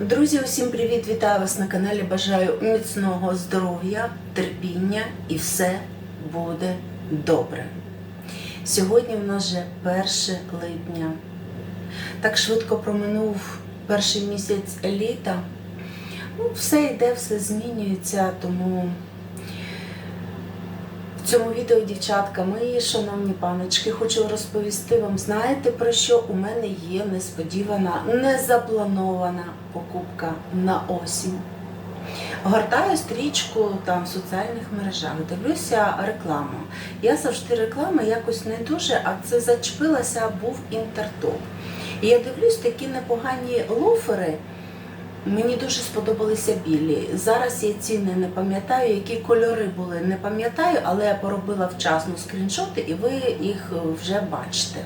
Друзі, усім привіт! Вітаю вас на каналі. Бажаю міцного здоров'я, терпіння і все буде добре. Сьогодні в нас вже 1 липня. Так швидко проминув перший місяць літа. Ну, все йде, все змінюється, тому цьому відео, дівчатка, мої шановні паночки, хочу розповісти вам, знаєте про що у мене є несподівана, незапланована покупка на осінь. Гортаю стрічку там в соціальних мережах, дивлюся рекламу. Я завжди реклами якось не дуже, а це зачепилася, був інтертоп. І я дивлюсь такі непогані лофери. Мені дуже сподобалися білі. Зараз я ціни не пам'ятаю, які кольори були, не пам'ятаю, але я поробила вчасно скріншоти і ви їх вже бачите.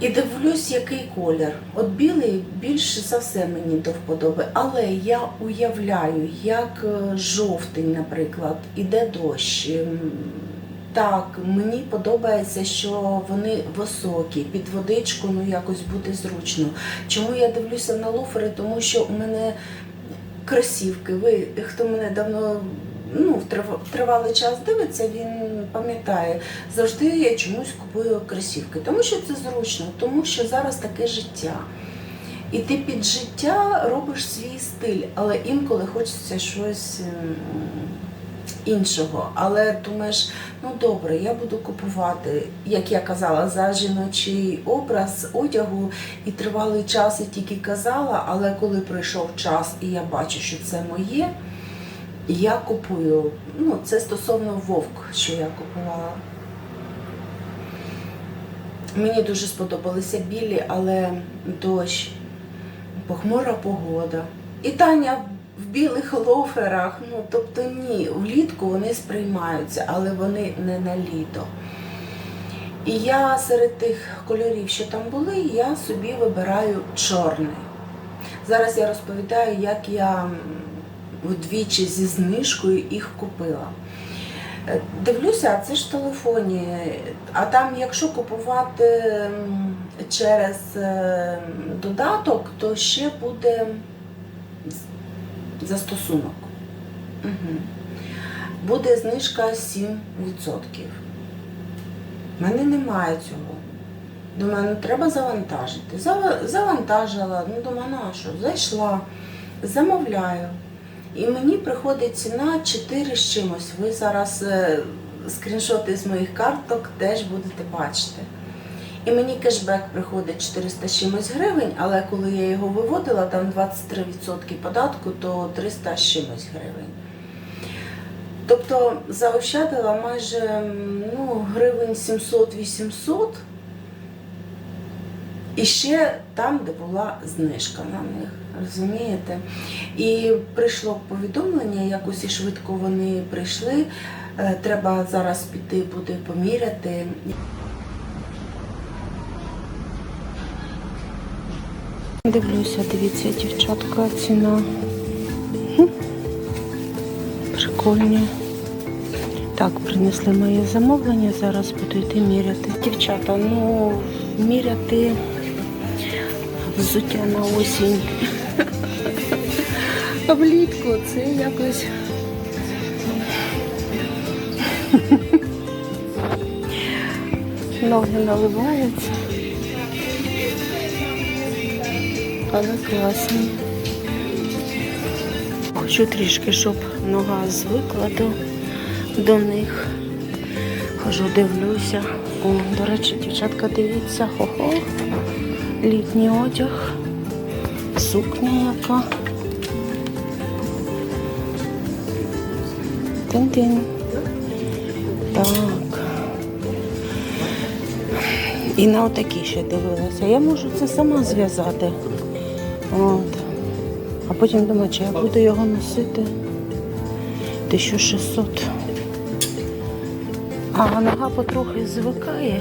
І дивлюсь, який колір. От білий більше за все мені до вподоби. Але я уявляю, як е, жовтий, наприклад, іде дощ. Так, мені подобається, що вони високі, під водичку ну якось буде зручно. Чому я дивлюся на лофери? Тому що у мене кросівки. Ви, хто мене давно ну, тривалий час дивиться, він пам'ятає. Завжди я чомусь купую кросівки. Тому що це зручно, тому що зараз таке життя. І ти під життя робиш свій стиль, але інколи хочеться щось ем, іншого. Але думаєш, ну добре, я буду купувати, як я казала, за жіночий образ одягу і тривалий час я тільки казала, але коли пройшов час і я бачу, що це моє, я купую. Ну, це стосовно вовк, що я купувала. Мені дуже сподобалися білі, але дощ, похмура погода. І Таня в білих лоферах, ну тобто ні, влітку вони сприймаються, але вони не на літо. І я серед тих кольорів, що там були, я собі вибираю чорний. Зараз я розповідаю, як я вдвічі зі знижкою їх купила. Е, Дивлюся, це ж телефоні. А там, якщо купувати через е, додаток, то ще буде застосунок. Угу. Буде знижка 7%. У мене немає цього. Думаю, ну треба завантажити. Зава- Завантажила, ну думаю, на що? Зайшла, замовляю. І мені приходить ціна 4 з чимось. Ви зараз е, скріншоти з моїх карток теж будете бачити. І мені кешбек приходить 400 чимось гривень, але коли я його виводила, там 23% податку, то 300 чимось гривень. Тобто заощадила майже ну, гривень 700-800. І ще там, де була знижка на них, розумієте? І прийшло повідомлення, якось і швидко вони прийшли. Е, Треба зараз піти буде поміряти. Дивлюся, дивіться, дівчатка, ціна. Прикольні. Так, принесли моє замовлення, зараз буду йти міряти. Дівчата, ну міряти взуття на осінь. Влітку це якось. Ноги наливаються. Але класні. Хочу трішки, щоб нога звикла до, до них. Хожу, дивлюся. О, до речі, дівчатка, дивіться, хо-хо. Літній одяг. Сукня яка. Тин-тин. Так. І на отакі ще дивилася. Я можу це сама зв'язати. От. А потім думаю, чи я буду його носити 1600. А нога потрохи звикає.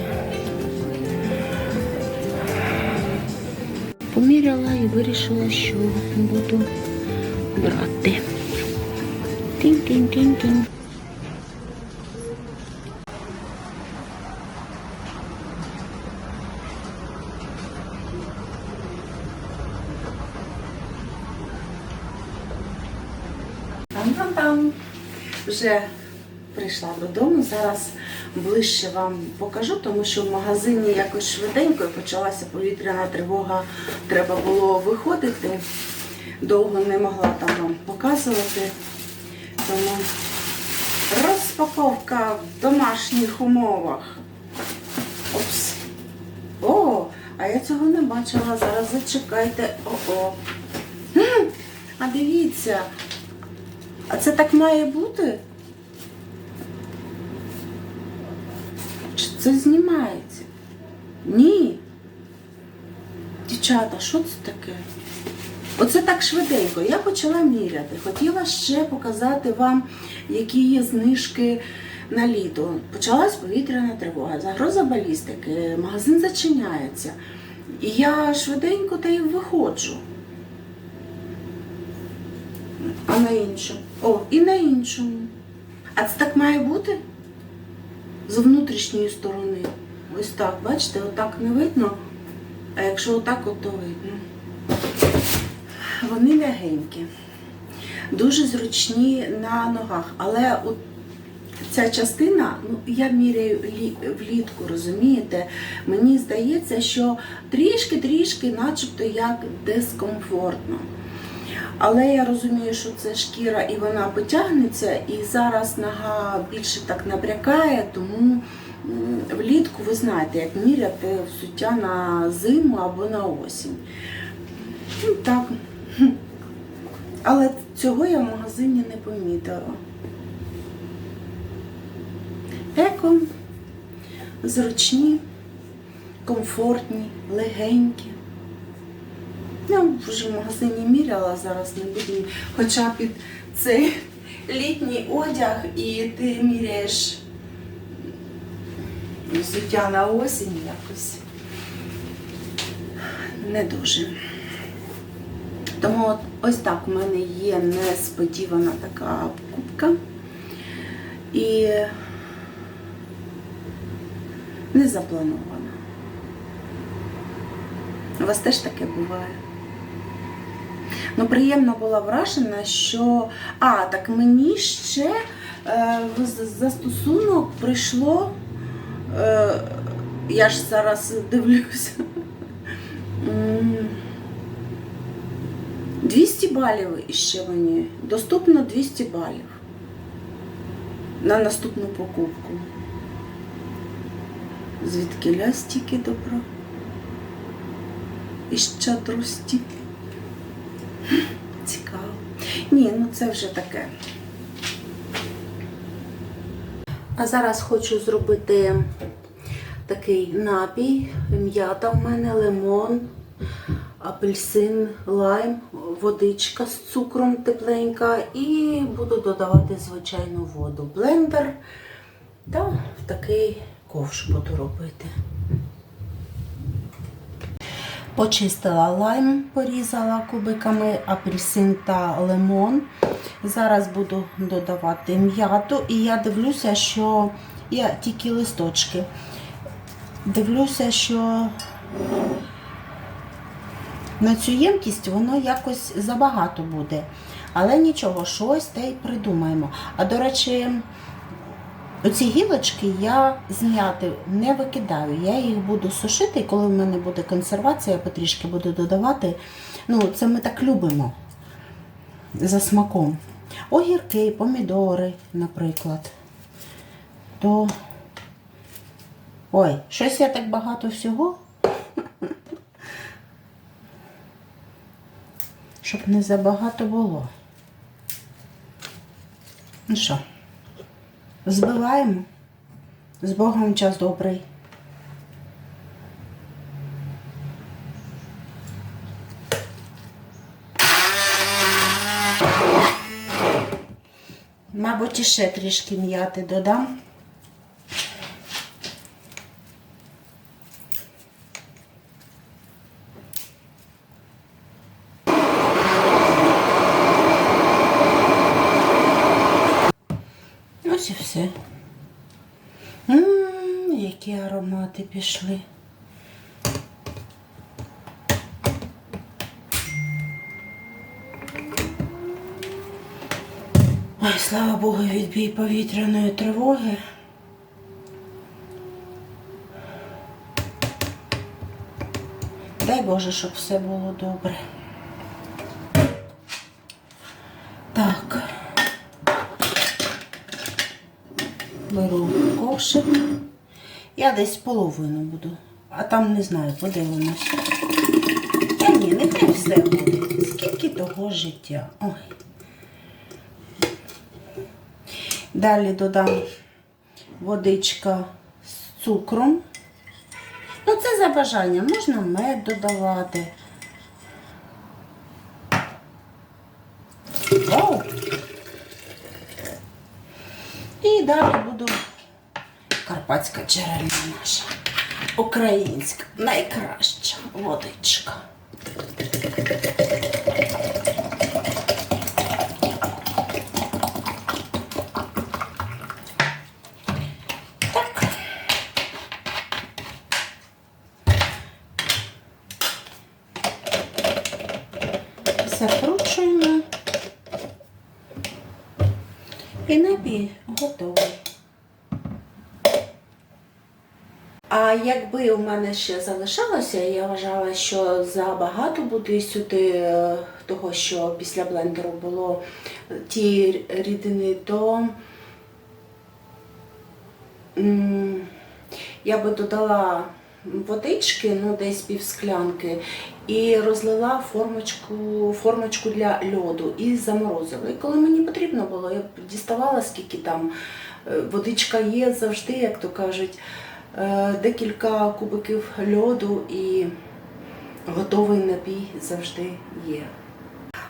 Поміряла і вирішила, що буду брати. Тінь-тінь-тінь-тінь. Вже прийшла додому. Зараз ближче вам покажу, тому що в магазині якось швиденько почалася повітряна тривога. Треба було виходити. Довго не могла там вам показувати. Тому розпаковка в домашніх умовах. Опс. О, а я цього не бачила. Зараз зачекайте. О-о. А дивіться. А це так має бути? Це знімається? Ні. Дівчата, що це таке? Оце так швиденько. Я почала міряти. Хотіла ще показати вам, які є знижки на літо. Почалась повітряна тривога, загроза балістики, магазин зачиняється. І я швиденько та й виходжу. А на іншому. О, і на іншому. А це так має бути? З внутрішньої сторони. Ось так, бачите, отак не видно. А якщо отак, от, то видно. Вони м'ягенькі, дуже зручні на ногах. Але от ця частина, ну я міряю влітку, розумієте, мені здається, що трішки-трішки, начебто, як дискомфортно. Але я розумію, що це шкіра і вона потягнеться, і зараз нога більше так набрякає, тому влітку ви знаєте, як міряти взуття на зиму або на осінь. Ну, так. Але цього я в магазині не помітила. Еко, зручні, комфортні, легенькі. Я вже в магазині міряла, зараз не буду. Хоча під цей літній одяг і ти міряєш взуття на осінь якось не дуже. Тому от ось так у мене є несподівана така покупка. І не запланована. У вас теж таке буває? Ну, приємно була вражена, що. А, так мені ще е, застосунок прийшло. Е, я ж зараз дивлюся. 200 балів іще мені. Доступно 200 балів на наступну покупку. Звідки ля стільки добра? І щедрості. Цікаво. Ні, ну це вже таке. А зараз хочу зробити такий напій. М'ята в мене, лимон, апельсин, лайм, водичка з цукром тепленька і буду додавати звичайну воду. Блендер та в такий ковш буду робити. Почистила лайм, порізала кубиками, апельсин та лимон. Зараз буду додавати м'яту і я дивлюся, що я тільки листочки. Дивлюся, що на цю ємкість воно якось забагато буде. Але нічого, щось та й придумаємо. А до речі, оці гілочки я зм'яти не викидаю. Я їх буду сушити, і коли в мене буде консервація, я потрішки буду додавати. Ну, це ми так любимо за смаком. Огірки, помідори, наприклад. То. Ой, щось я так багато всього. Щоб не забагато було. Ну що, збиваємо. З Богом час добрий. Мабуть, іще трішки м'яти додам. Ось і все. Ммм, які аромати пішли. Ой, слава Богу, відбій повітряної тривоги. Дай Боже, щоб все було добре. Так. Беру ковшик. Я десь половину буду, а там не знаю, подивимось. Та ні, нехай все буде. Скільки того життя. Ой. Далі додам водичка з цукром. Ну, це за бажанням. Можна мед додавати. Вау! І далі буду карпатська джерельна наша. Українська, найкраща водичка. Так. Закручуємо. І напій готовий. А якби у мене ще залишалося, я вважала, що забагато буде сюди е, того, що після блендеру було е, ті рідини, то я би додала водички, ну десь пів склянки, і розлила формочку, формочку для льоду і заморозила. І коли мені потрібно було, я діставала, скільки там е, водичка є завжди, як то кажуть, декілька кубиків льоду і готовий напій завжди є.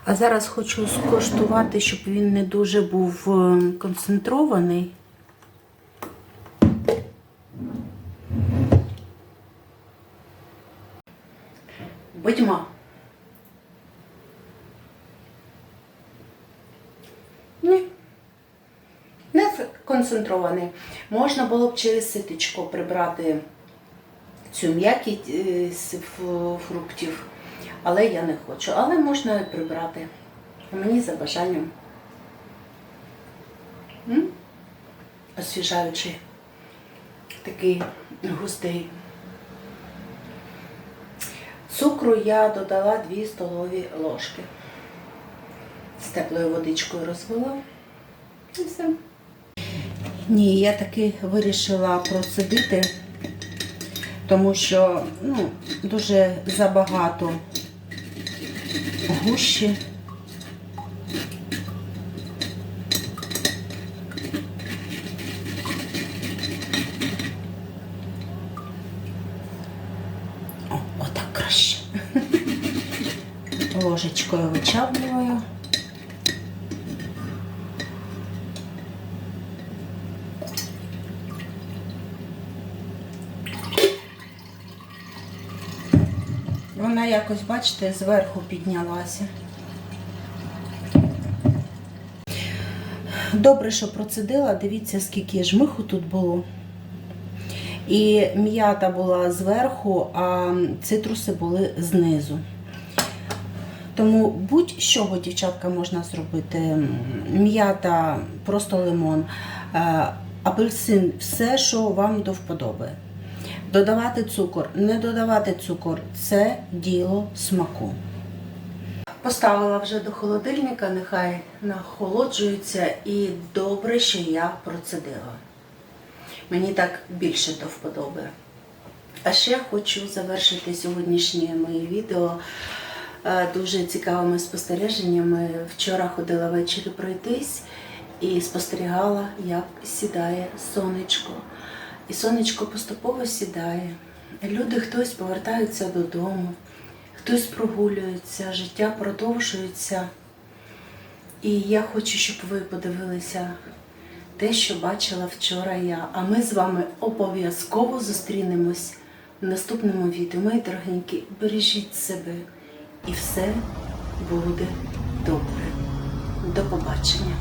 А зараз хочу скоштувати, щоб він не дуже був е, концентрований. Будьмо. Ні. Не концентрований. Можна було б через ситечко прибрати цю м'якість е, фруктів, але я не хочу. Але можна прибрати. Мені за бажанням. М? Освіжаючий, такий густий. Цукру я додала 2 столові ложки. З теплою водичкою розвела. І все. Ні, я таки вирішила процедити, тому що ну, дуже забагато гущі. О, отак краще. Ложечкою вичавлюю. Вона якось, бачите, зверху піднялася. Добре, що процедила, дивіться, скільки жмиху тут було. І м'ята була зверху, а цитруси були знизу. Тому будь-що, дівчатка, можна зробити. М'ята, просто лимон, е, апельсин, все, що вам до вподоби. Додавати цукор, не додавати цукор це діло смаку. Поставила вже до холодильника, нехай нахолоджується, і добре, що я процедила. Мені так більше до вподоби. А ще хочу завершити сьогоднішнє моє відео е, дуже цікавими спостереженнями. Вчора ходила ввечері пройтись і спостерігала, як сідає сонечко. І сонечко поступово сідає. Люди хтось повертаються додому, хтось прогулюється, життя продовжується. І я хочу, щоб ви подивилися те, що бачила вчора я. А ми з вами обов'язково зустрінемось в наступному відео. Мої дорогенькі, бережіть себе і все буде добре. До побачення.